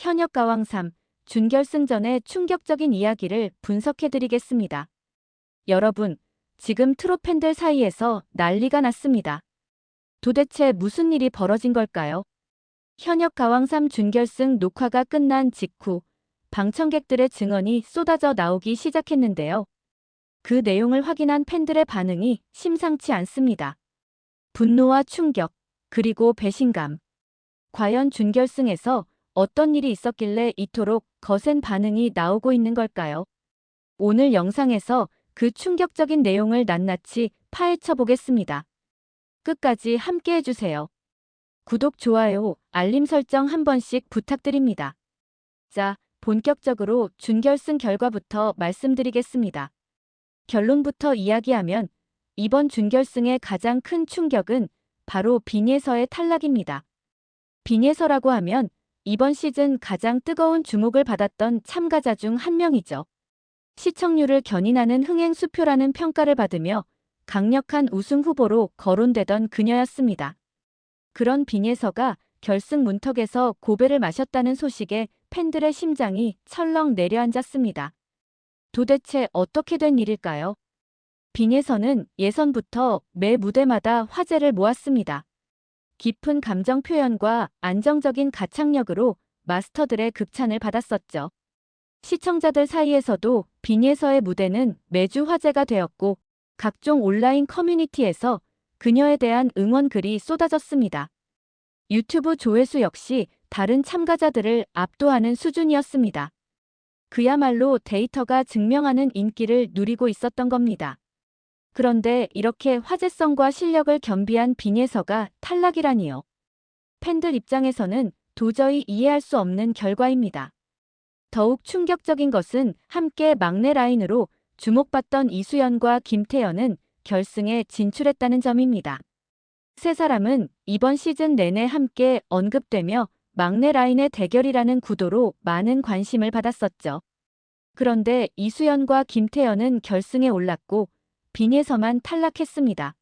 현역 가왕 3 준결승전의 충격적인 이야기를 분석해드리겠습니다. 여러분, 지금 트롯 팬들 사이에서 난리가 났습니다. 도대체 무슨 일이 벌어진 걸까요? 현역 가왕 3 준결승 녹화가 끝난 직후 방청객들의 증언이 쏟아져 나오기 시작했는데요. 그 내용을 확인한 팬들의 반응이 심상치 않습니다. 분노와 충격, 그리고 배신감. 과연 준결승에서 어떤 일이 있었길래 이토록 거센 반응이 나오고 있는 걸까요? 오늘 영상에서 그 충격적인 내용을 낱낱이 파헤쳐 보겠습니다. 끝까지 함께 해주세요. 구독, 좋아요, 알림 설정 한 번씩 부탁드립니다. 자, 본격적으로 준결승 결과부터 말씀드리겠습니다. 결론부터 이야기하면 이번 준결승의 가장 큰 충격은 바로 빈예서의 탈락입니다. 빈예서라고 하면 이번 시즌 가장 뜨거운 주목을 받았던 참가자 중 한 명이죠. 시청률을 견인하는 흥행 수표라는 평가를 받으며 강력한 우승 후보로 거론되던 그녀였습니다. 그런 빈예서가 결승 문턱에서 고배를 마셨다는 소식에 팬들의 심장이 철렁 내려앉았습니다. 도대체 어떻게 된 일일까요? 빈예서는 예선부터 매 무대마다 화제를 모았습니다. 깊은 감정 표현과 안정적인 가창력으로 마스터들의 극찬을 받았었죠. 시청자들 사이에서도 빈예서의 무대는 매주 화제가 되었고 각종 온라인 커뮤니티에서 그녀에 대한 응원 글이 쏟아졌습니다. 유튜브 조회수 역시 다른 참가자들을 압도하는 수준이었습니다. 그야말로 데이터가 증명하는 인기를 누리고 있었던 겁니다. 그런데 이렇게 화제성과 실력을 겸비한 빈예서가 탈락이라니요. 팬들 입장에서는 도저히 이해할 수 없는 결과입니다. 더욱 충격적인 것은 함께 막내 라인으로 주목받던 이수연과 김태연은 결승에 진출했다는 점입니다. 세 사람은 이번 시즌 내내 함께 언급되며 막내 라인의 대결이라는 구도로 많은 관심을 받았었죠. 그런데 이수연과 김태연은 결승에 올랐고 빈예서만 탈락했습니다.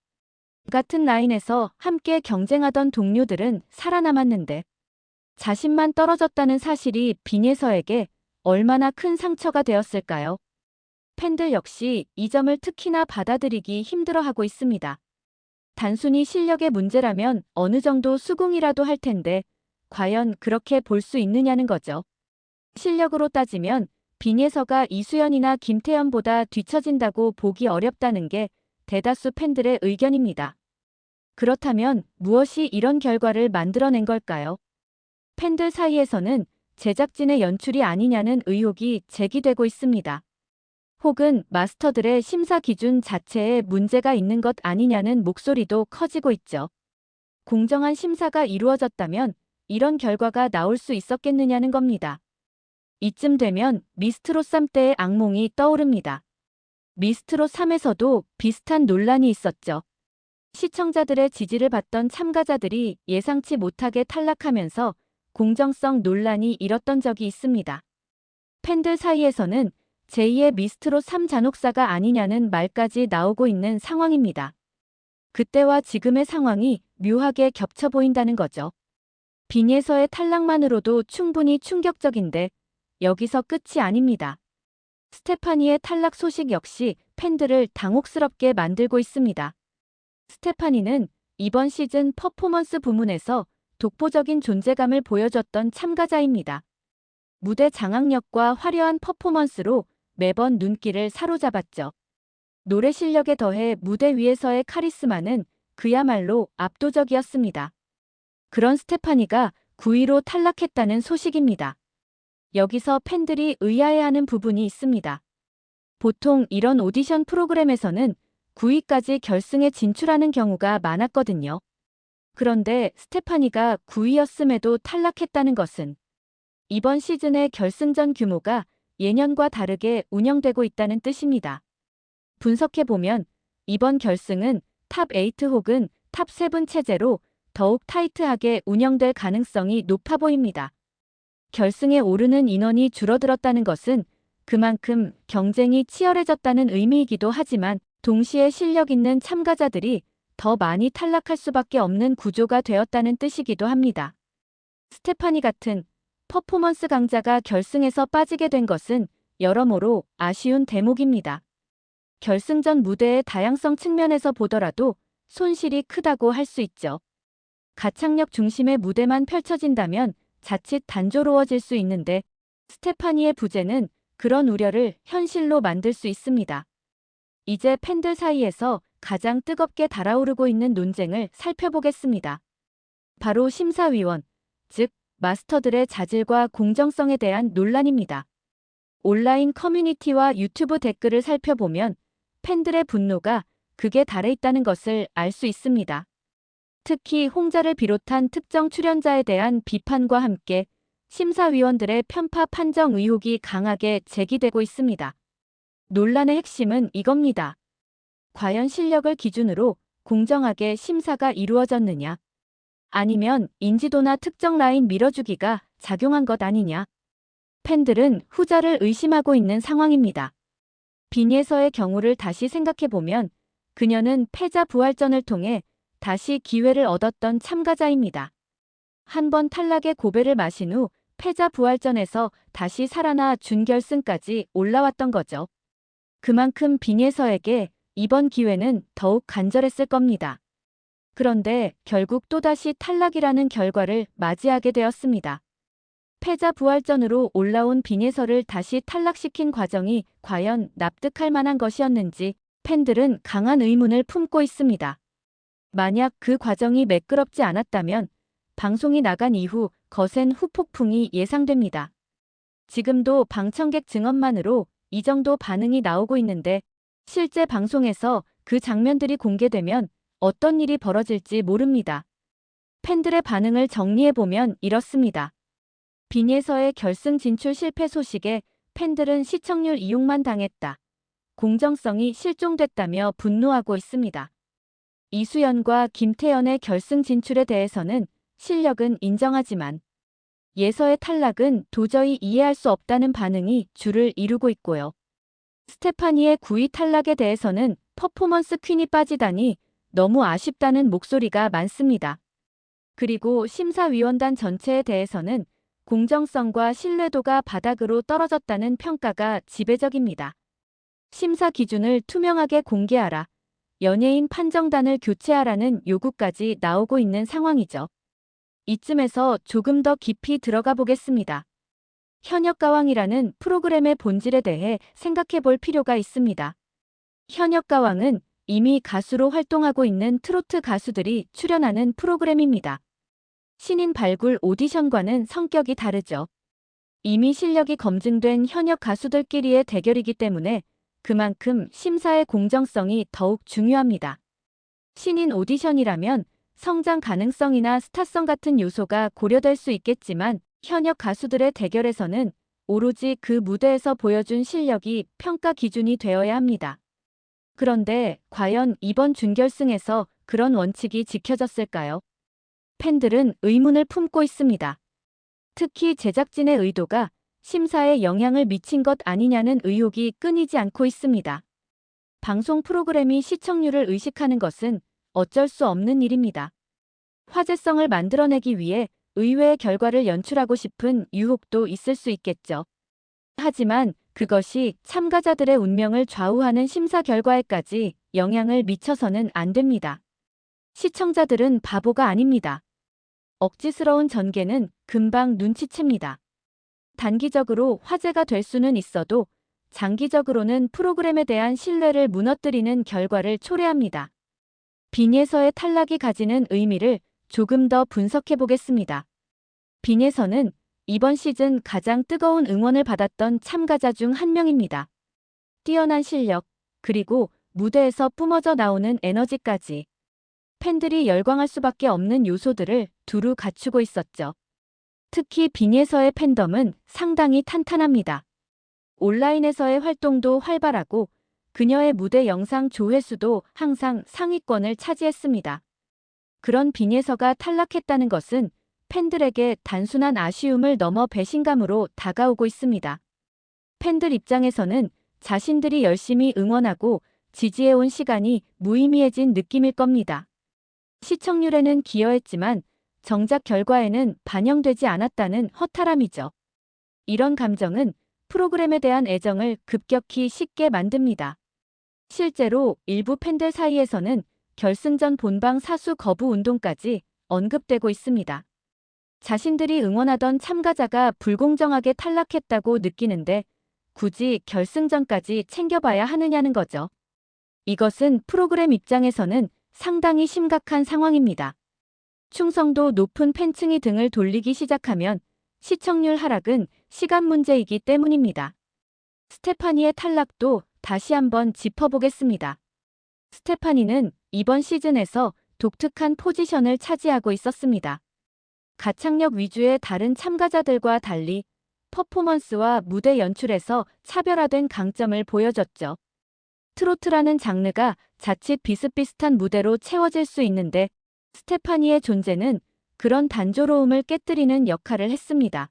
같은 라인에서 함께 경쟁하던 동료들은 살아남았는데 자신만 떨어졌다는 사실이 빈예서에게 얼마나 큰 상처가 되었을까요? 팬들 역시 이 점을 특히나 받아들이기 힘들어하고 있습니다. 단순히 실력의 문제라면 어느 정도 수긍이라도 할 텐데 과연 그렇게 볼 수 있느냐는 거죠. 실력으로 따지면 빈예서가 이수연이나 김태연보다 뒤처진다고 보기 어렵다는 게 대다수 팬들의 의견입니다. 그렇다면 무엇이 이런 결과를 만들어낸 걸까요? 팬들 사이에서는 제작진의 연출이 아니냐는 의혹이 제기되고 있습니다. 혹은 마스터들의 심사 기준 자체에 문제가 있는 것 아니냐는 목소리도 커지고 있죠. 공정한 심사가 이루어졌다면 이런 결과가 나올 수 있었겠느냐는 겁니다. 이쯤 되면 미스트롯 3 때의 악몽이 떠오릅니다. 미스트롯 3에서도 비슷한 논란이 있었죠. 시청자들의 지지를 받던 참가자들이 예상치 못하게 탈락하면서 공정성 논란이 일었던 적이 있습니다. 팬들 사이에서는 제2의 미스트롯 3 잔혹사가 아니냐는 말까지 나오고 있는 상황입니다. 그때와 지금의 상황이 묘하게 겹쳐 보인다는 거죠. 빈예서의 탈락만으로도 충분히 충격적인데 여기서 끝이 아닙니다. 스테파니의 탈락 소식 역시 팬들을 당혹스럽게 만들고 있습니다. 스테파니는 이번 시즌 퍼포먼스 부문에서 독보적인 존재감을 보여줬던 참가자입니다. 무대 장악력과 화려한 퍼포먼스로 매번 눈길을 사로잡았죠. 노래 실력에 더해 무대 위에서의 카리스마는 그야말로 압도적이었습니다. 그런 스테파니가 9위로 탈락했다는 소식입니다. 여기서 팬들이 의아해하는 부분이 있습니다. 보통 이런 오디션 프로그램에서는 9위까지 결승에 진출하는 경우가 많았거든요. 그런데 스테파니가 9위였음에도 탈락했다는 것은 이번 시즌의 결승전 규모가 예년과 다르게 운영되고 있다는 뜻입니다. 분석해보면 이번 결승은 탑8 혹은 탑7 체제로 더욱 타이트하게 운영될 가능성이 높아 보입니다. 결승에 오르는 인원이 줄어들었다는 것은 그만큼 경쟁이 치열해졌다는 의미이기도 하지만 동시에 실력 있는 참가자들이 더 많이 탈락할 수밖에 없는 구조가 되었다는 뜻이기도 합니다. 스테파니 같은 퍼포먼스 강자가 결승에서 빠지게 된 것은 여러모로 아쉬운 대목입니다. 결승전 무대의 다양성 측면에서 보더라도 손실이 크다고 할 수 있죠. 가창력 중심의 무대만 펼쳐진다면 자칫 단조로워질 수 있는데 스테파니의 부재는 그런 우려를 현실로 만들 수 있습니다. 이제 팬들 사이에서 가장 뜨겁게 달아오르고 있는 논쟁을 살펴보겠습니다. 바로 심사위원, 즉 마스터들의 자질과 공정성에 대한 논란입니다. 온라인 커뮤니티와 유튜브 댓글을 살펴보면 팬들의 분노가 극에 달해 있다는 것을 알 수 있습니다. 특히 홍자를 비롯한 특정 출연자에 대한 비판과 함께 심사위원들의 편파 판정 의혹이 강하게 제기되고 있습니다. 논란의 핵심은 이겁니다. 과연 실력을 기준으로 공정하게 심사가 이루어졌느냐? 아니면 인지도나 특정 라인 밀어주기가 작용한 것 아니냐? 팬들은 후자를 의심하고 있는 상황입니다. 빈예서의 경우를 다시 생각해보면 그녀는 패자 부활전을 통해 다시 기회를 얻었던 참가자입니다. 한 번 탈락의 고배를 마신 후 패자 부활전에서 다시 살아나 준결승까지 올라왔던 거죠. 그만큼 빈예서에게 이번 기회는 더욱 간절했을 겁니다. 그런데 결국 또다시 탈락이라는 결과를 맞이하게 되었습니다. 패자 부활전으로 올라온 빈예서를 다시 탈락시킨 과정이 과연 납득할 만한 것이었는지 팬들은 강한 의문을 품고 있습니다. 만약 그 과정이 매끄럽지 않았다면 방송이 나간 이후 거센 후폭풍이 예상됩니다. 지금도 방청객 증언만으로 이 정도 반응이 나오고 있는데 실제 방송에서 그 장면들이 공개되면 어떤 일이 벌어질지 모릅니다. 팬들의 반응을 정리해보면 이렇습니다. 빈예서의 결승 진출 실패 소식에 팬들은 시청률 이용만 당했다. 공정성이 실종됐다며 분노하고 있습니다. 이수연과 김태연의 결승 진출에 대해서는 실력은 인정하지만 예서의 탈락은 도저히 이해할 수 없다는 반응이 줄을 이루고 있고요. 스테파니의 9위 탈락에 대해서는 퍼포먼스 퀸이 빠지다니 너무 아쉽다는 목소리가 많습니다. 그리고 심사위원단 전체에 대해서는 공정성과 신뢰도가 바닥으로 떨어졌다는 평가가 지배적입니다. 심사 기준을 투명하게 공개하라. 연예인 판정단을 교체하라는 요구까지 나오고 있는 상황이죠. 이쯤에서 조금 더 깊이 들어가 보겠습니다. 현역가왕이라는 프로그램의 본질에 대해 생각해 볼 필요가 있습니다. 현역가왕은 이미 가수로 활동하고 있는 트로트 가수들이 출연하는 프로그램입니다. 신인 발굴 오디션과는 성격이 다르죠. 이미 실력이 검증된 현역 가수들끼리의 대결이기 때문에 그만큼 심사의 공정성이 더욱 중요합니다. 신인 오디션이라면 성장 가능성이나 스타성 같은 요소가 고려될 수 있겠지만 현역 가수들의 대결에서는 오로지 그 무대에서 보여준 실력이 평가 기준이 되어야 합니다. 그런데 과연 이번 준결승에서 그런 원칙이 지켜졌을까요? 팬들은 의문을 품고 있습니다. 특히 제작진의 의도가 심사에 영향을 미친 것 아니냐는 의혹이 끊이지 않고 있습니다. 방송 프로그램이 시청률을 의식하는 것은 어쩔 수 없는 일입니다. 화제성을 만들어내기 위해 의외의 결과를 연출하고 싶은 유혹도 있을 수 있겠죠. 하지만 그것이 참가자들의 운명을 좌우하는 심사 결과에까지 영향을 미쳐서는 안 됩니다. 시청자들은 바보가 아닙니다. 억지스러운 전개는 금방 눈치챕니다. 단기적으로 화제가 될 수는 있어도 장기적으로는 프로그램에 대한 신뢰를 무너뜨리는 결과를 초래합니다. 빈예서의 탈락이 가지는 의미를 조금 더 분석해 보겠습니다. 빈예서는 이번 시즌 가장 뜨거운 응원을 받았던 참가자 중 한 명입니다. 뛰어난 실력, 그리고 무대에서 뿜어져 나오는 에너지까지 팬들이 열광할 수밖에 없는 요소들을 두루 갖추고 있었죠. 특히 빈예서의 팬덤은 상당히 탄탄합니다. 온라인에서의 활동도 활발하고 그녀의 무대 영상 조회수도 항상 상위권을 차지했습니다. 그런 빈예서가 탈락했다는 것은 팬들에게 단순한 아쉬움을 넘어 배신감으로 다가오고 있습니다. 팬들 입장에서는 자신들이 열심히 응원하고 지지해온 시간이 무의미해진 느낌일 겁니다. 시청률에는 기여했지만 정작 결과에는 반영되지 않았다는 허탈함이죠. 이런 감정은 프로그램에 대한 애정을 급격히 식게 만듭니다. 실제로 일부 팬들 사이에서는 결승전 본방 사수 거부 운동까지 언급되고 있습니다. 자신들이 응원하던 참가자가 불공정하게 탈락했다고 느끼는데 굳이 결승전까지 챙겨봐야 하느냐는 거죠. 이것은 프로그램 입장에서는 상당히 심각한 상황입니다. 충성도 높은 팬층이 등을 돌리기 시작하면 시청률 하락은 시간 문제이기 때문입니다. 스테파니의 탈락도 다시 한번 짚어보겠습니다. 스테파니는 이번 시즌에서 독특한 포지션을 차지하고 있었습니다. 가창력 위주의 다른 참가자들과 달리 퍼포먼스와 무대 연출에서 차별화된 강점을 보여줬죠. 트로트라는 장르가 자칫 비슷비슷한 무대로 채워질 수 있는데 스테파니의 존재는 그런 단조로움을 깨뜨리는 역할을 했습니다.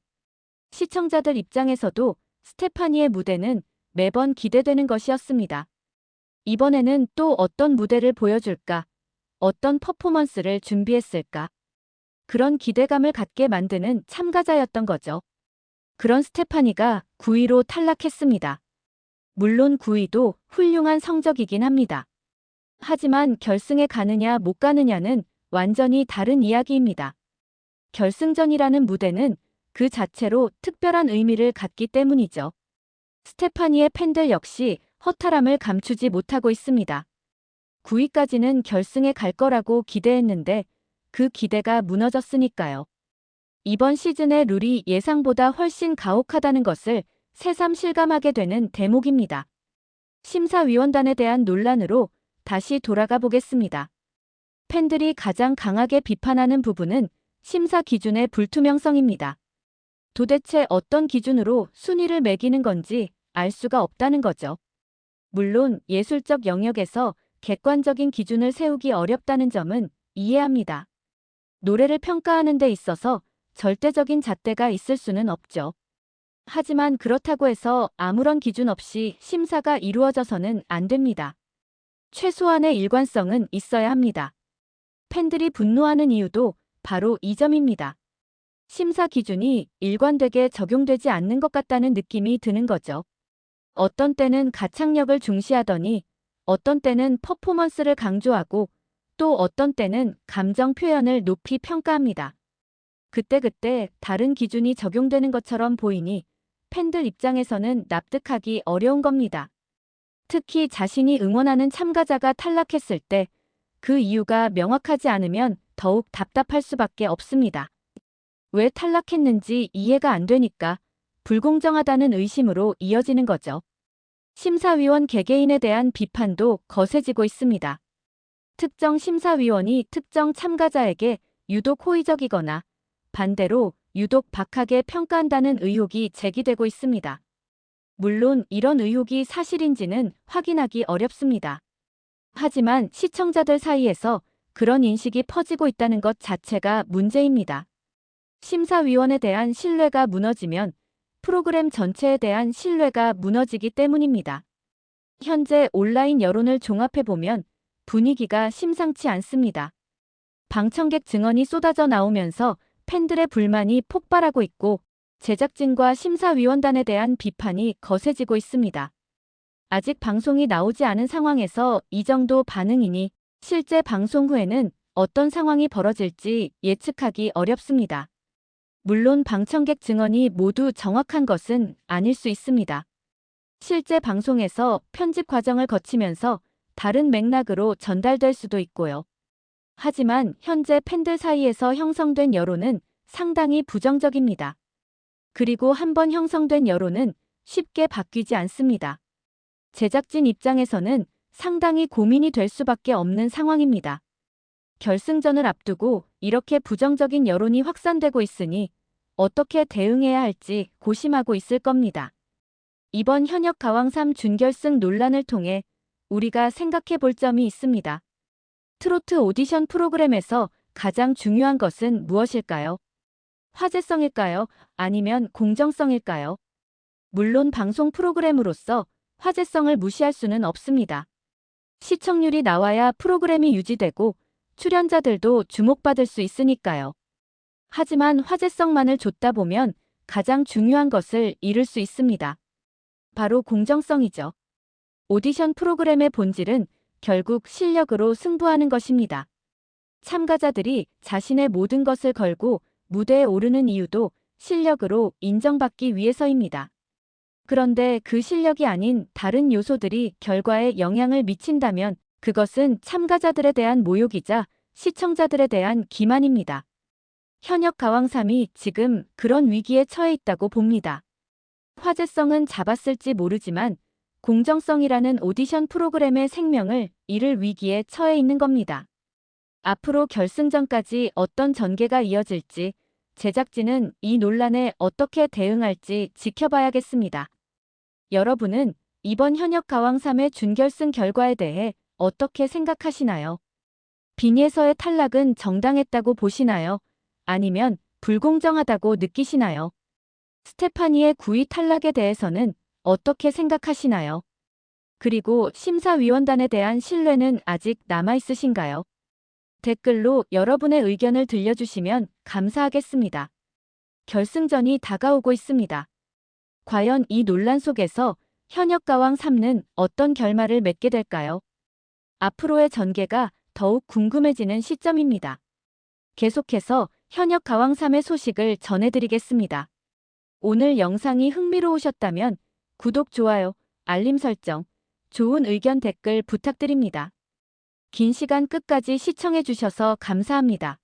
시청자들 입장에서도 스테파니의 무대는 매번 기대되는 것이었습니다. 이번에는 또 어떤 무대를 보여줄까? 어떤 퍼포먼스를 준비했을까? 그런 기대감을 갖게 만드는 참가자였던 거죠. 그런 스테파니가 9위로 탈락했습니다. 물론 9위도 훌륭한 성적이긴 합니다. 하지만 결승에 가느냐 못 가느냐는 완전히 다른 이야기입니다. 결승전이라는 무대는 그 자체로 특별한 의미를 갖기 때문이죠. 스테파니의 팬들 역시 허탈함을 감추지 못하고 있습니다. 9위까지는 결승에 갈 거라고 기대했는데 그 기대가 무너졌으니까요. 이번 시즌의 룰이 예상보다 훨씬 가혹하다는 것을 새삼 실감하게 되는 대목입니다. 심사위원단에 대한 논란으로 다시 돌아가 보겠습니다. 팬들이 가장 강하게 비판하는 부분은 심사 기준의 불투명성입니다. 도대체 어떤 기준으로 순위를 매기는 건지 알 수가 없다는 거죠. 물론 예술적 영역에서 객관적인 기준을 세우기 어렵다는 점은 이해합니다. 노래를 평가하는 데 있어서 절대적인 잣대가 있을 수는 없죠. 하지만 그렇다고 해서 아무런 기준 없이 심사가 이루어져서는 안 됩니다. 최소한의 일관성은 있어야 합니다. 팬들이 분노하는 이유도 바로 이 점입니다. 심사 기준이 일관되게 적용되지 않는 것 같다는 느낌이 드는 거죠. 어떤 때는 가창력을 중시하더니 어떤 때는 퍼포먼스를 강조하고 또 어떤 때는 감정 표현을 높이 평가합니다. 그때그때 다른 기준이 적용되는 것처럼 보이니 팬들 입장에서는 납득하기 어려운 겁니다. 특히 자신이 응원하는 참가자가 탈락했을 때 그 이유가 명확하지 않으면 더욱 답답할 수밖에 없습니다. 왜 탈락했는지 이해가 안 되니까 불공정하다는 의심으로 이어지는 거죠. 심사위원 개개인에 대한 비판도 거세지고 있습니다. 특정 심사위원이 특정 참가자에게 유독 호의적이거나 반대로 유독 박하게 평가한다는 의혹이 제기되고 있습니다. 물론 이런 의혹이 사실인지는 확인하기 어렵습니다. 하지만 시청자들 사이에서 그런 인식이 퍼지고 있다는 것 자체가 문제입니다. 심사위원에 대한 신뢰가 무너지면 프로그램 전체에 대한 신뢰가 무너지기 때문입니다. 현재 온라인 여론을 종합해보면 분위기가 심상치 않습니다. 방청객 증언이 쏟아져 나오면서 팬들의 불만이 폭발하고 있고 제작진과 심사위원단에 대한 비판이 거세지고 있습니다. 아직 방송이 나오지 않은 상황에서 이 정도 반응이니 실제 방송 후에는 어떤 상황이 벌어질지 예측하기 어렵습니다. 물론 방청객 증언이 모두 정확한 것은 아닐 수 있습니다. 실제 방송에서 편집 과정을 거치면서 다른 맥락으로 전달될 수도 있고요. 하지만 현재 팬들 사이에서 형성된 여론은 상당히 부정적입니다. 그리고 한번 형성된 여론은 쉽게 바뀌지 않습니다. 제작진 입장에서는 상당히 고민이 될 수밖에 없는 상황입니다. 결승전을 앞두고 이렇게 부정적인 여론이 확산되고 있으니 어떻게 대응해야 할지 고심하고 있을 겁니다. 이번 현역 가왕 3 준결승 논란을 통해 우리가 생각해 볼 점이 있습니다. 트로트 오디션 프로그램에서 가장 중요한 것은 무엇일까요? 화제성일까요? 아니면 공정성일까요? 물론 방송 프로그램으로서 화제성을 무시할 수는 없습니다. 시청률이 나와야 프로그램이 유지되고 출연자들도 주목받을 수 있으니까요. 하지만 화제성만을 줬다 보면 가장 중요한 것을 잃을 수 있습니다. 바로 공정성이죠. 오디션 프로그램의 본질은 결국 실력으로 승부하는 것입니다. 참가자들이 자신의 모든 것을 걸고 무대에 오르는 이유도 실력으로 인정받기 위해서입니다. 그런데 그 실력이 아닌 다른 요소들이 결과에 영향을 미친다면 그것은 참가자들에 대한 모욕이자 시청자들에 대한 기만입니다. 현역 가왕삼이 지금 그런 위기에 처해 있다고 봅니다. 화제성은 잡았을지 모르지만 공정성이라는 오디션 프로그램의 생명을 잃을 위기에 처해 있는 겁니다. 앞으로 결승전까지 어떤 전개가 이어질지 제작진은 이 논란에 어떻게 대응할지 지켜봐야겠습니다. 여러분은 이번 현역 가왕 3의 준결승 결과에 대해 어떻게 생각하시나요? 빈예서의 탈락은 정당했다고 보시나요? 아니면 불공정하다고 느끼시나요? 스테파니의 9위 탈락에 대해서는 어떻게 생각하시나요? 그리고 심사위원단에 대한 신뢰는 아직 남아있으신가요? 댓글로 여러분의 의견을 들려주시면 감사하겠습니다. 결승전이 다가오고 있습니다. 과연 이 논란 속에서 현역 가왕 3는 어떤 결말을 맺게 될까요? 앞으로의 전개가 더욱 궁금해지는 시점입니다. 계속해서 현역 가왕 3의 소식을 전해드리겠습니다. 오늘 영상이 흥미로우셨다면 구독, 좋아요, 알림 설정, 좋은 의견 댓글 부탁드립니다. 긴 시간 끝까지 시청해주셔서 감사합니다.